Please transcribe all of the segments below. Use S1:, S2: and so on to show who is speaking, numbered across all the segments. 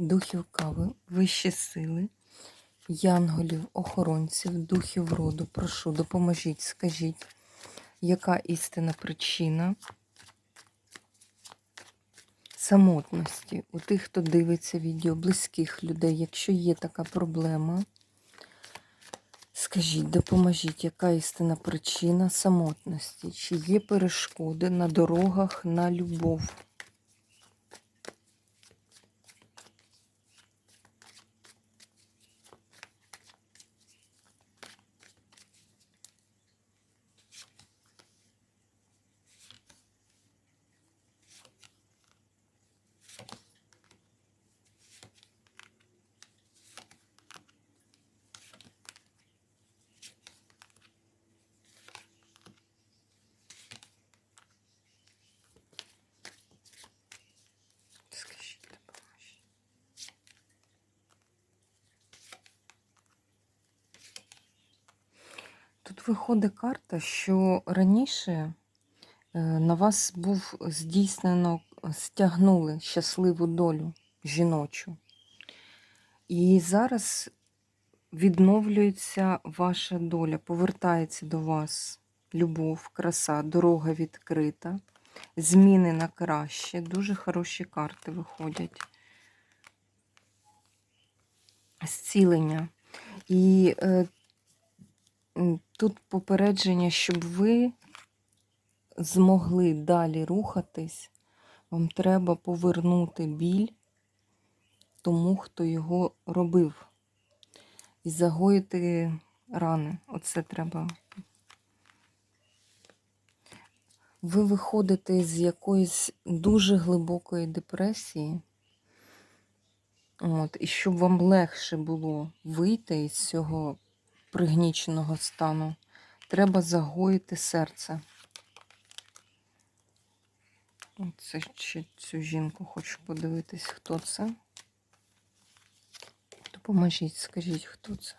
S1: духів кави, вищі сили, янголів, охоронців, духів роду. Прошу, допоможіть, скажіть, яка істина причина самотності у тих, хто дивиться відео, близьких людей, якщо є така проблема. Скажіть, допоможіть, яка істина причина самотності? Чи є перешкоди на дорогах на любов? Тут виходить карта, що раніше е, на вас був здійснено, стягнули щасливу долю жіночу. І зараз відновлюється ваша доля, повертається до вас любов, краса, дорога відкрита, зміни на краще. Дуже хороші карти виходять. Зцілення. І е, тут попередження, щоб ви змогли далі рухатись, вам треба повернути біль тому, хто його робив. І загоїти рани. Оце треба. Ви виходите з якоїсь дуже глибокої депресії. От, і щоб вам легше було вийти із цього пригніченого стану, треба загоїти серце. Це ще цю жінку хочу подивитись, хто це. Допоможіть, скажіть, хто це.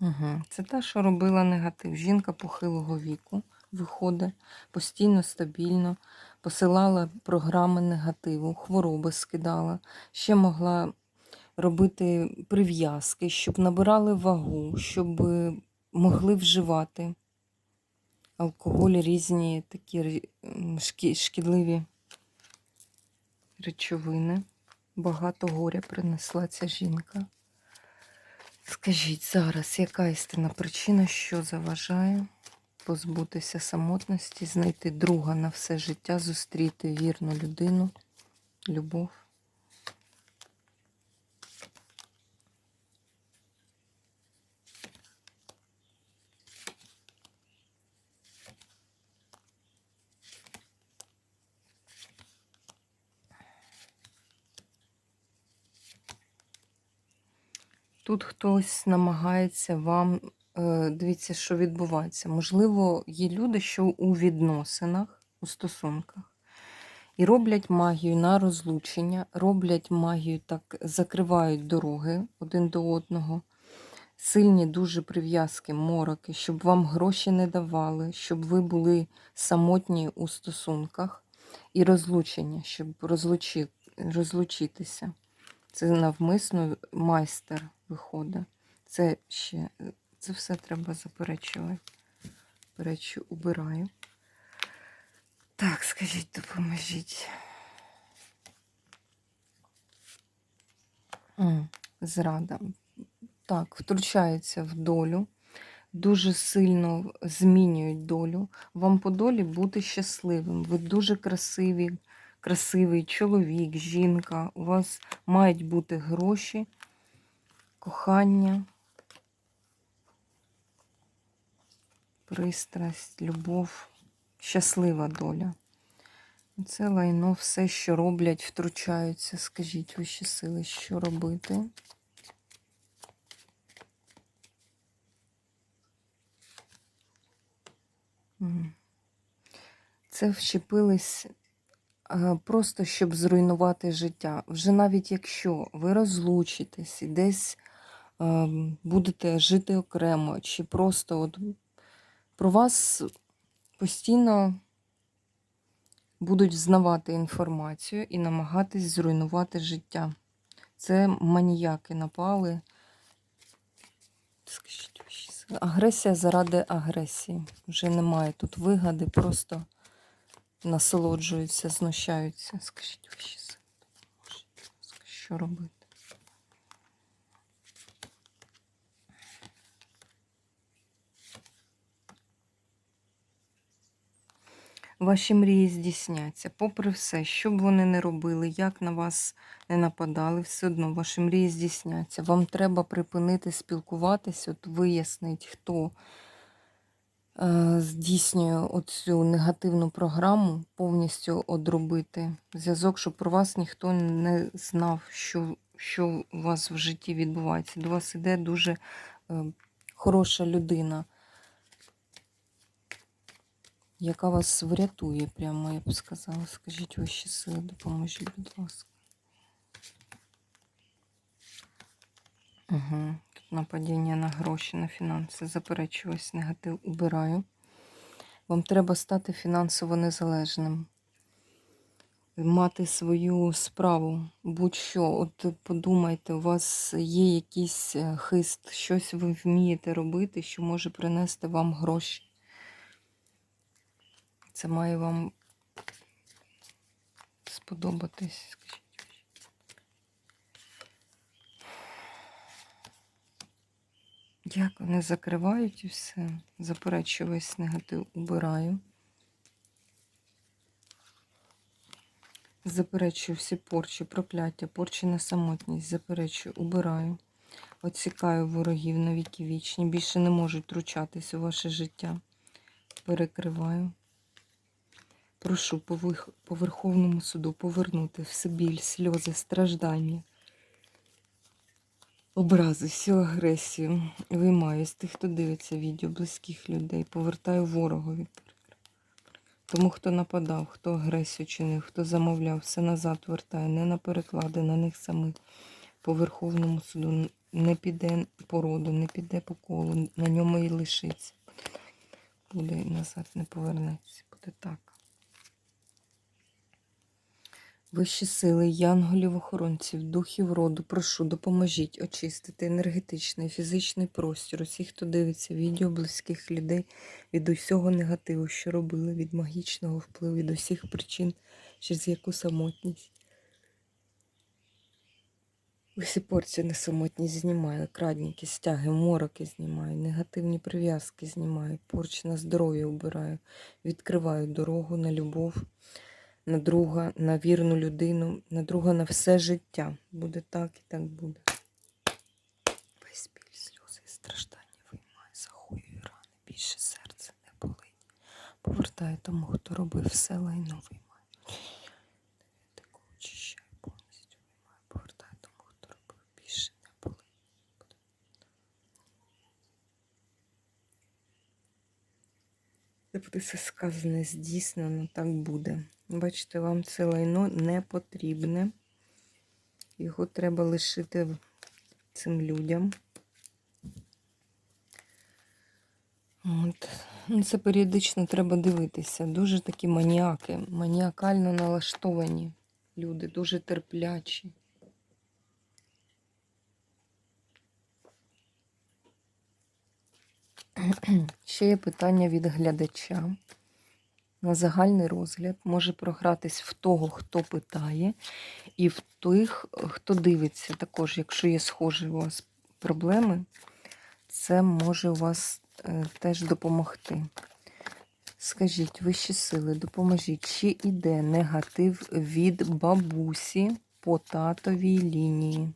S1: Угу. Це та, що робила негатив. Жінка похилого віку виходить постійно, стабільно, посилала програми негативу, хвороби скидала, ще могла робити прив'язки, щоб набирали вагу, щоб могли вживати алкоголь, різні такі шкідливі речовини. Багато горя принесла ця жінка. Скажіть зараз, яка істинна причина, що заважає позбутися самотності, знайти друга на все життя, зустріти вірну людину, любов? Тут хтось намагається вам, дивіться, що відбувається. Можливо, є люди, що у відносинах, у стосунках, і роблять магію на розлучення, роблять магію так, закривають дороги один до одного. Сильні дуже прив'язки, мороки, щоб вам гроші не давали, щоб ви були самотні у стосунках і розлучення, щоб розлучи, розлучитися. Це навмисно майстер виходить. Це ще, це все треба заперечувати. Перечу, убираю. Так, скажіть, допоможіть. Зрада. Так, втручаються в долю, дуже сильно змінюють долю. Вам по долі бути щасливим. Ви дуже красиві, красивий чоловік, жінка. У вас мають бути гроші, кохання. Пристрасть, любов, щаслива доля. Це лайно, все, що роблять, втручаються. Скажіть вищі сили, що робити? Це вчепились просто, щоб зруйнувати життя. Вже навіть якщо ви розлучитесь і десь а, будете жити окремо, чи просто от про вас постійно будуть взнавати інформацію і намагатись зруйнувати життя. Це маніяки напали. Агресія заради агресії. Вже немає тут вигади, просто насолоджуються, знущаються. Скажіть, що робити? Ваші мрії здійсняться. Попри все, що б вони не робили, як на вас не нападали, все одно ваші мрії здійсняться. Вам треба припинити спілкуватися, от вияснити, хто е, здійснює оцю негативну програму, повністю одробити зв'язок, щоб про вас ніхто не знав, що, що у вас в житті відбувається. До вас іде дуже е, хороша людина яка вас врятує, прямо я б сказала. Скажіть вищі сили, допоможіть, будь ласка. Угу. Тут нападіння на гроші, на фінанси. Заперечую ось негатив убираю. Вам треба стати фінансово незалежним. Мати свою справу, будь-що. От подумайте, у вас є якийсь е, хист, щось ви вмієте робити, що може принести вам гроші. Це має вам сподобатись, скажіть. Дякую, не закривають і все. Заперечую весь негатив убираю. Заперечую всі порчі, прокляття, порчі на самотність. Заперечую, убираю. Оцікаю ворогів на віки вічні. Більше не можуть втручатись у ваше життя. Перекриваю. Прошу по Верховному суду повернути все біль, сльози, страждання, образи, всю агресію. Виймаю з тих, хто дивиться відео, близьких людей, повертаю ворогові. Тому, хто нападав, хто агресію чинив, хто замовляв, все назад вертаю, не на переклади, на них самих. По Верховному суду не піде по роду, не піде по колу, на ньому і лишиться. Буде і назад не повернеться. Буде так. Вищі сили, янголів, охоронців, духів роду, прошу, допоможіть очистити енергетичний, фізичний простір усіх, хто дивиться відео близьких людей від усього негативу, що робили, від магічного впливу, від усіх причин, через яку самотність. Усі порції на самотність знімаю, крадніки, стяги, мороки знімаю, негативні прив'язки знімаю, порчі на здоров'я убираю, відкриваю дорогу на любов на друга, на вірну людину, на друга на все життя. Буде так і так буде. Весь біль, сльози страждання виймає, захоює рани, більше серце не болить. Повертає тому, хто робив все лайно виймає. Таку очищає повністю виймає, повертає тому, хто робив більше не болить. Буде. Це буде все сказане, здійснено, так буде. Бачите, вам це лайно не потрібне. Його треба лишити цим людям. От. Ну, Це періодично треба дивитися. Дуже такі маніаки, маніакально налаштовані люди, дуже терплячі. Ще є питання від глядача. На загальний розгляд може програтись в того, хто питає, і в тих, хто дивиться. Також, якщо є схожі у вас проблеми, це може у вас е, теж допомогти. Скажіть, вищі сили, допоможіть, чи іде негатив від бабусі по татовій лінії?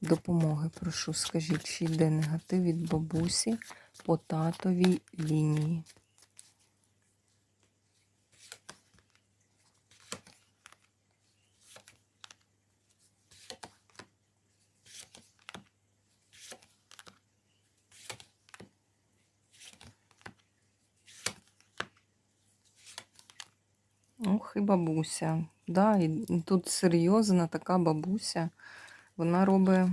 S1: Допомоги, прошу, скажіть, чи йде негатив від бабусі по татовій лінії. Ох, і бабуся. Да, і тут серйозна така бабуся. Вона робить,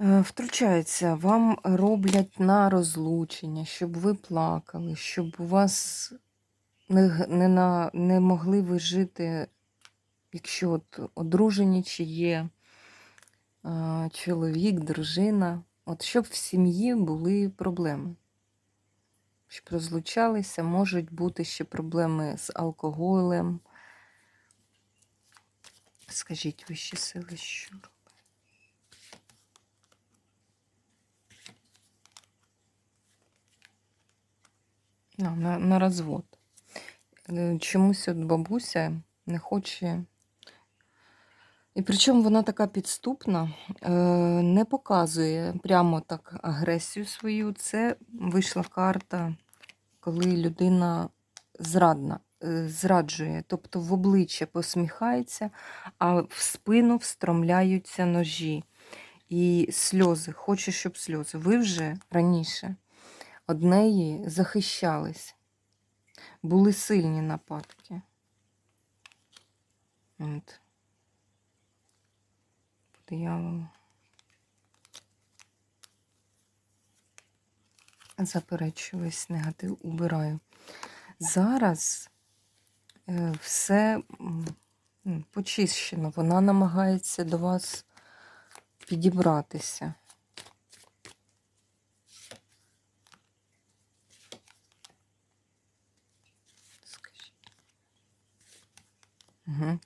S1: е, втручається, вам роблять на розлучення, щоб ви плакали, щоб у вас не, не, на, не могли ви жити, якщо от одружені чи є е, чоловік, дружина. От щоб в сім'ї були проблеми. Щоб розлучалися, можуть бути ще проблеми з алкоголем. Скажіть вищі сили, що робить? На, на, на розвод. Е, Чомусь от бабуся не хоче. І причому вона така підступна, е, не показує прямо так агресію свою. Це вийшла карта, коли людина зрадна, зраджує, тобто в обличчя посміхається, а в спину встромляються ножі. І сльози, хоче, щоб сльози. Ви вже раніше од неї захищались. Були сильні нападки. От. Дияволу. Заперечую весь негатив, убираю. Зараз е, все м, м, почищено. Вона намагається до вас підібратися.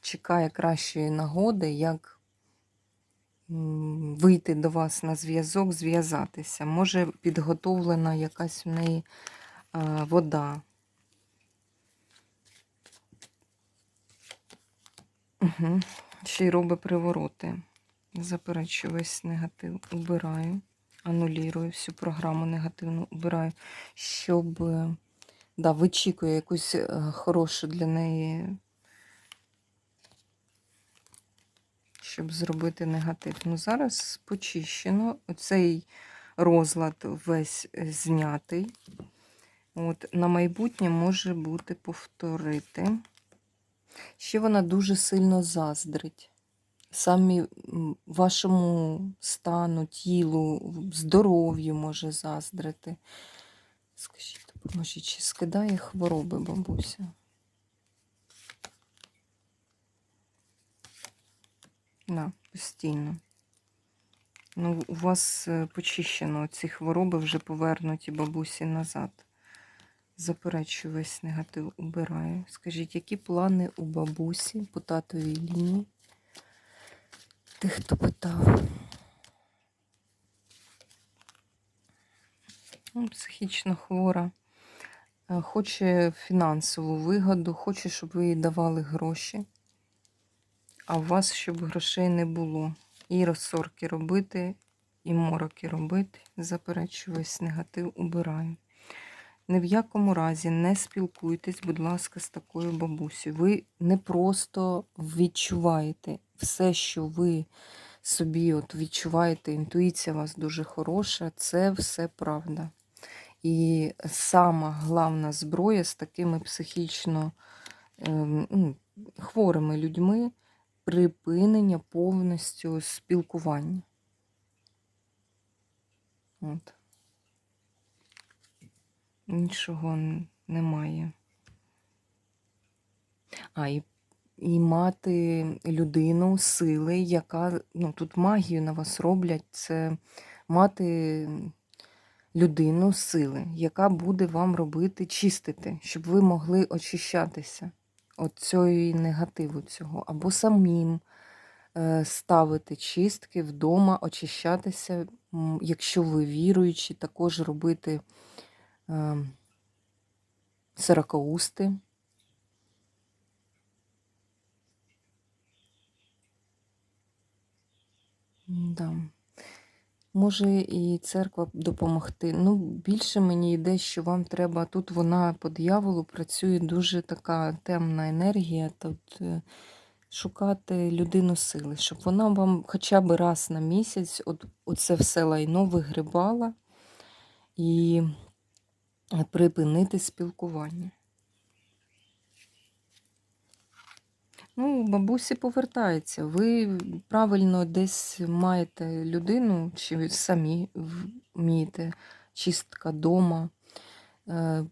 S1: Чекає кращої нагоди, як вийти до вас на зв'язок, зв'язатися. Може, підготовлена якась в неї вода. Угу. Ще й робить привороти. Заперечую весь негатив. Убираю, анулірую всю програму негативну, убираю, щоб да, вичікує якусь е, хорошу для неї, щоб зробити негатив. Ну, зараз почищено. Оцей розлад весь е, знятий. От, на майбутнє може бути повторити. Ще вона дуже сильно заздрить. Самі вашому стану, тілу, здоров'ю може заздрити. Скажіть, допоможіть, чи скидає хвороби бабуся? Да, постійно. Ну, у вас е, почищено ці хвороби вже повернуті бабусі назад. Заперечую весь негатив, убираю. Скажіть, які плани у бабусі по татовій лінії? Тих, хто питав. Ну, Психічно хвора. Е, Хоче фінансову вигоду, хоче, щоб ви їй давали гроші, а у вас, щоб грошей не було. І розсорки робити, і мороки робити. Заперечую весь негатив, убираю. Ні в якому разі не спілкуйтесь, будь ласка, з такою бабусею. Ви не просто відчуваєте все, що ви собі от відчуваєте, інтуїція у вас дуже хороша, це все правда. І сама головна зброя з такими психічно ем, ну, хворими людьми припинення повністю спілкування. От. Іншого немає. А, і, і мати людину сили, яка ну, тут магію на вас роблять, це мати людину сили, яка буде вам робити чистити, щоб ви могли очищатися від цієї негативу цього, або самим е, ставити чистки вдома, очищатися, якщо ви віруючі, також робити е, сорокаусти. Да. Може і церква допомогти. Ну, більше мені йде, що вам треба. Тут вона по дияволу працює дуже така темна енергія. Тут е, шукати людину сили, щоб вона вам хоча б раз на місяць от, оце все лайно вигрибала і припинити спілкування. Ну, бабусі повертається. Ви правильно десь маєте людину, чи самі вмієте, чистка дома. Е,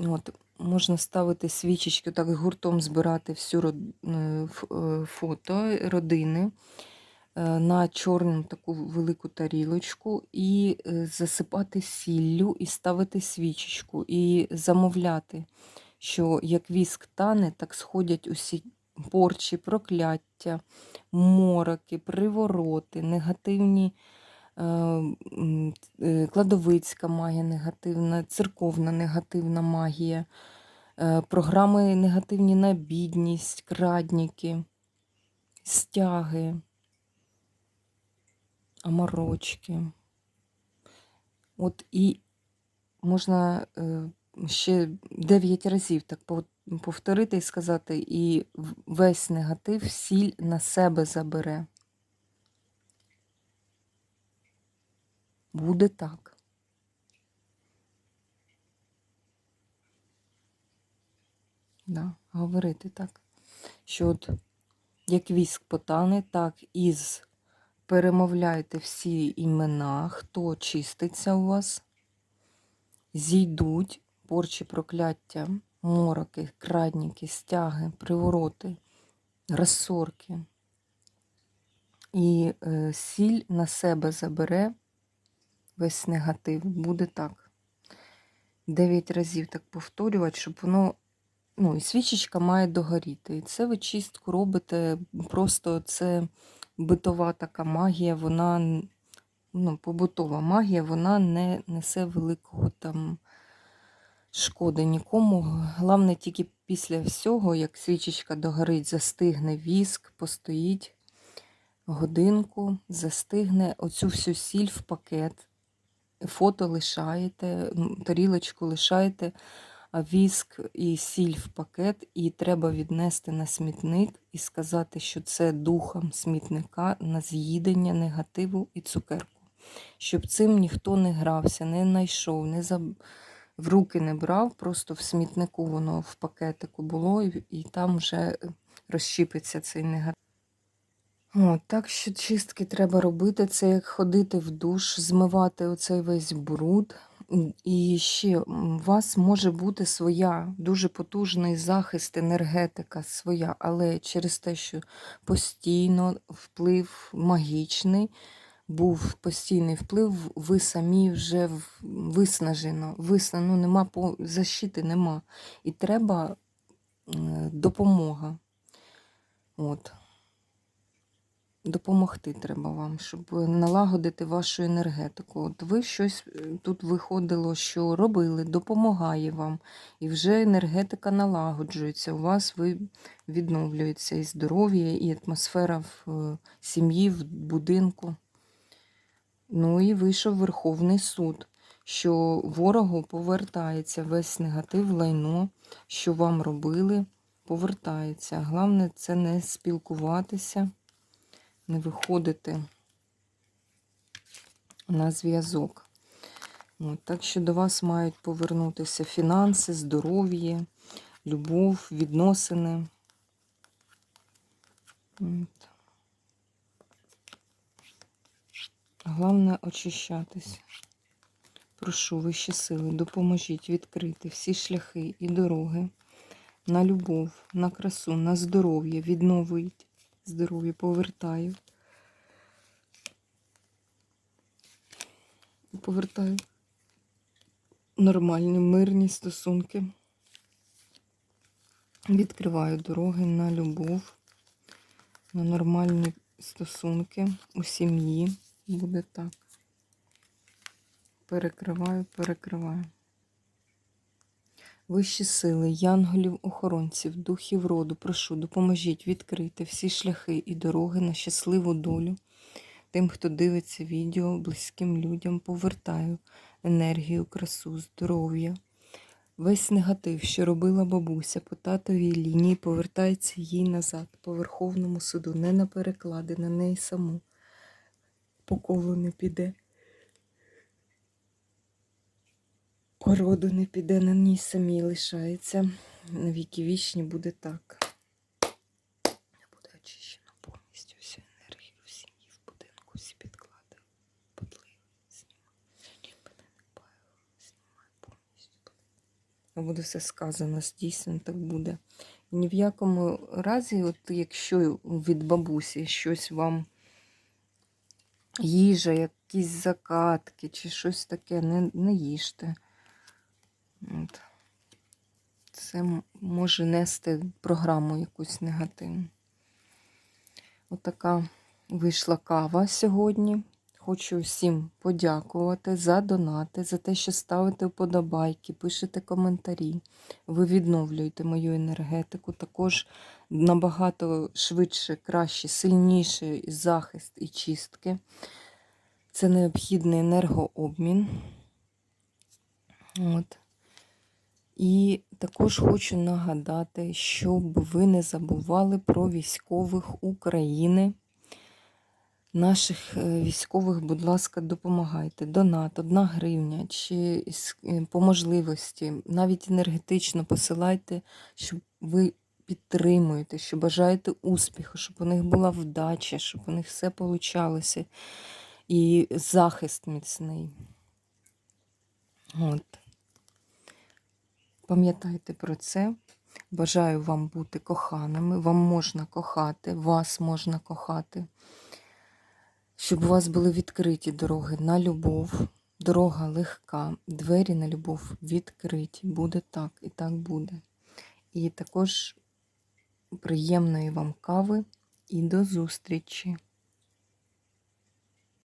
S1: От, можна ставити свічечки, так гуртом збирати всю е, е, фото родини на чорну таку велику тарілочку і е, засипати сіллю і ставити свічечку, і замовляти, що як віск тане, так сходять усі порчі, прокляття, мороки, привороти, негативні. е, е, Кладовицька магія негативна, церковна негативна магія, е, програми негативні на бідність, крадніки, стяги, аморочки. От і можна е, ще 9 разів так повторити і сказати, і весь негатив сіль на себе забере. Буде так. Да, говорити так. Що от як віск потане, так із перемовляйте всі імена, хто чиститься у вас, зійдуть порчі прокляття, мороки, крадніки, стяги, привороти, розсорки. І е, сіль на себе забере весь негатив. Буде так. Дев'ять разів так повторювати, щоб воно. Ну, і свічечка має догоріти. І це ви чистку робите, просто це битова така магія, вона ну, побутова магія, вона не несе великого там шкоди нікому. Головне, тільки після всього, як свічечка догорить, застигне віск, постоїть годинку, застигне оцю всю сіль в пакет. Фото лишаєте, тарілочку лишаєте, віск і сіль в пакет, і треба віднести на смітник і сказати, що це духом смітника на з'їдення негативу і цукерку. Щоб цим ніхто не грався, не знайшов, не заб... в руки не брав, просто в смітнику воно в пакетику було, і, там вже розщіпиться цей негатив. О, так що чистки треба робити, це як ходити в душ, змивати оцей весь бруд. І ще у вас може бути своя дуже потужний захист, енергетика своя, але через те, що постійно вплив магічний, був постійний вплив, ви самі вже в- виснажено, ну, нема защити нема. І треба допомога. От. Допомогти треба вам, щоб налагодити вашу енергетику. От ви щось е, тут виходило, що робили, допомагає вам, і вже енергетика налагоджується. У вас ви відновлюється і здоров'я, і атмосфера в е, сім'ї, в будинку. Ну і вийшов Верховний суд, що ворогу повертається весь негатив, лайно, що вам робили, повертається. Головне це не спілкуватися не виходити на зв'язок. Так що до вас мають повернутися фінанси, здоров'я, любов, відносини. От. Головне очищатися. Прошу вищі сили, допоможіть відкрити всі шляхи і дороги на любов, на красу, на здоров'я, відновить здоров'я, повертаю. Повертаю нормальні, мирні стосунки. Відкриваю дороги на любов, на нормальні стосунки у сім'ї. Буде так. Перекриваю, перекриваю. Вищі сили, янголів, охоронців, духів роду, прошу, допоможіть відкрити всі шляхи і дороги на щасливу долю тим, хто дивиться відео, близьким людям повертаю енергію, красу, здоров'я. Весь негатив, що робила бабуся по татовій лінії, повертається їй назад, по Верховному суду, не на переклади, на неї саму. По колу не піде. По роду не піде, на ній самій лишається. На віки вічні буде так. Буде очищено повністю всю енергію в сім'ї, в будинку, всі підклади, подливи, знімаю. Знімаю повністю. Буде все сказано, дійсно так буде. І ні в якому разі, от якщо від бабусі щось вам їжа, якісь закатки чи щось таке, не, не їжте. От. Це може нести програму якусь негативну. Отака вийшла кава сьогодні. Хочу всім подякувати за донати, за те, що ставите вподобайки, пишете коментарі. Ви відновлюєте мою енергетику. Також набагато швидше, краще, сильніше захист і чистки. Це необхідний енергообмін. От. І також хочу нагадати, щоб ви не забували про військових України. Наших е, військових, будь ласка, допомагайте. Донат, одна гривня, чи е, по можливості, навіть енергетично посилайте, щоб ви підтримуєте, що бажаєте успіху, щоб у них була вдача, щоб у них все получалося. І захист міцний. От. Пам'ятайте про це. Бажаю вам бути коханими. Вам можна кохати, вас можна кохати. Щоб у вас були відкриті дороги на любов, дорога легка, двері на любов відкриті. Буде так і так буде. І також приємної вам кави і до зустрічі!